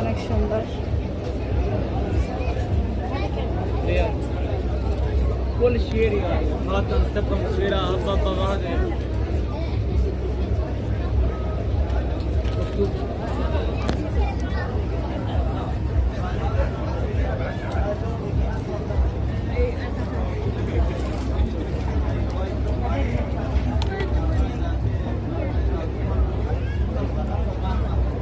অনেক সুন্দর كل شيء هذا نستبقى مصيرة هذا هذا